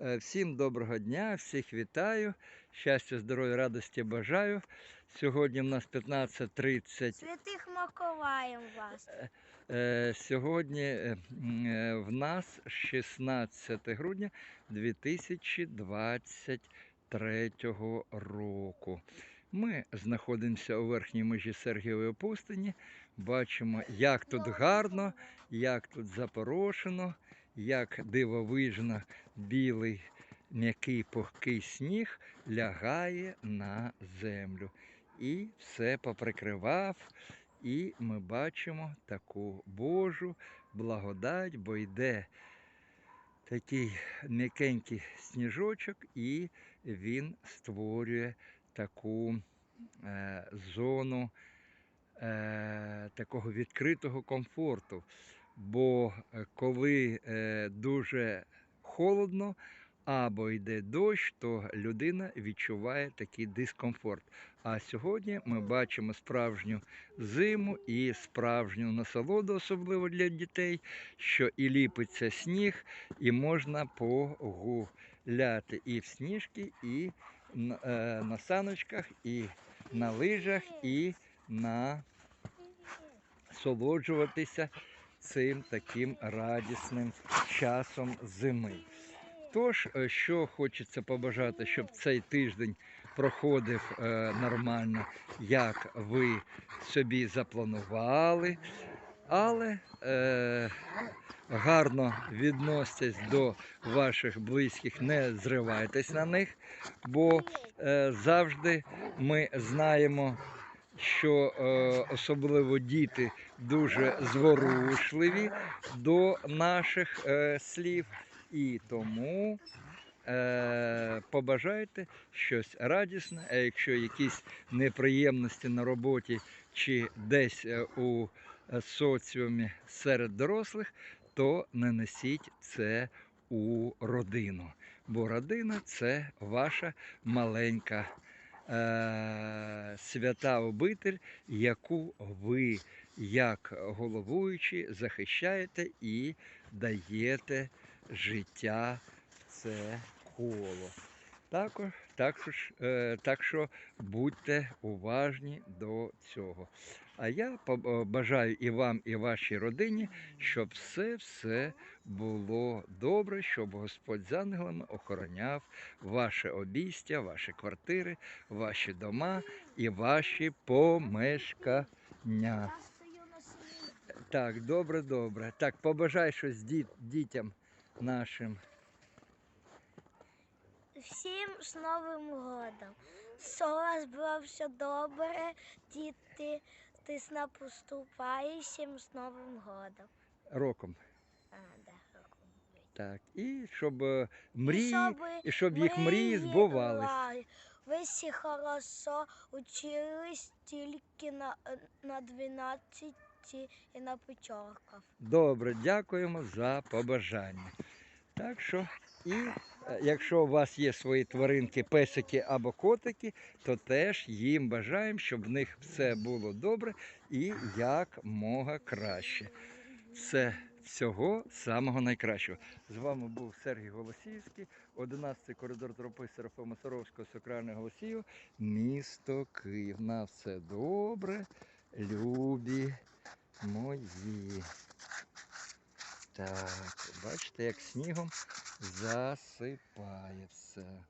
Е, Всім доброго дня, всіх вітаю. Щастя, здоров'я, радості бажаю. Сьогодні в нас 15.30. Святих Миколаїв вас. Е, Сьогодні е, е, в нас 16 грудня 2023 року. Ми знаходимося у верхній межі Сергієвої пустині. Бачимо, як тут гарно, як тут запорошено, як дивовижно білий м'який пухкий сніг лягає на землю. І все поприкривав. І ми бачимо таку Божу благодать, бо йде такий м'якенький сніжочок, і він створює таку е, зону е, такого відкритого комфорту. Бо е, коли е, дуже холодно або йде дощ, то людина відчуває такий дискомфорт. А сьогодні ми бачимо справжню зиму і справжню насолоду, особливо для дітей, що і ліпиться сніг, і можна погуляти і в сніжки, і на, е, саночках, і на лижах, і на насолоджуватися цим таким радісним часом зими. Тож, е, що хочеться побажати, щоб цей тиждень проходив е, нормально, як ви собі запланували, але е, гарно відноситесь до ваших близьких, не зривайтесь на них, бо е, завжди ми знаємо, що е, особливо діти дуже зворушливі до наших е, слів, і тому е, побажайте щось радісне, а якщо якісь неприємності на роботі чи десь у соціумі серед дорослих, то не несіть це у родину. Бо родина це ваша маленька свята обитель, яку ви, як головуючі, захищаєте і даєте життя в це коло. Також, також, е, так що будьте уважні до цього. А я е, бажаю і вам, і вашій родині, щоб все-все було добре, щоб Господь з ангелами охороняв ваше обійстя, ваші квартири, ваші дома і ваші помешкання. Так, добре, добре. Так, побажай щось дітям нашим. Всім з Новим годом. Що у вас було все добре, діти, ти сна поступаєш, всім з Новим годом. Роком. А, да, роком. Так. І щоб е, мрії, щоби і щоб їх мрії збувались. Ви всі хорошо учились тільки на, на 12 і на п'ятерках. Добре, дякуємо за побажання. Так що, і е, якщо у вас є свої тваринки, песики або котики, то теж їм бажаємо, щоб в них все було добре і якмога краще. Все всього самого найкращого. З вами був Сергій Голосіївський, 11 коридор тропи Серафима Саровського, Сакрального Голосію, місто Київ. На все добре, любі мої. Так, бачите, як снігом засипає все.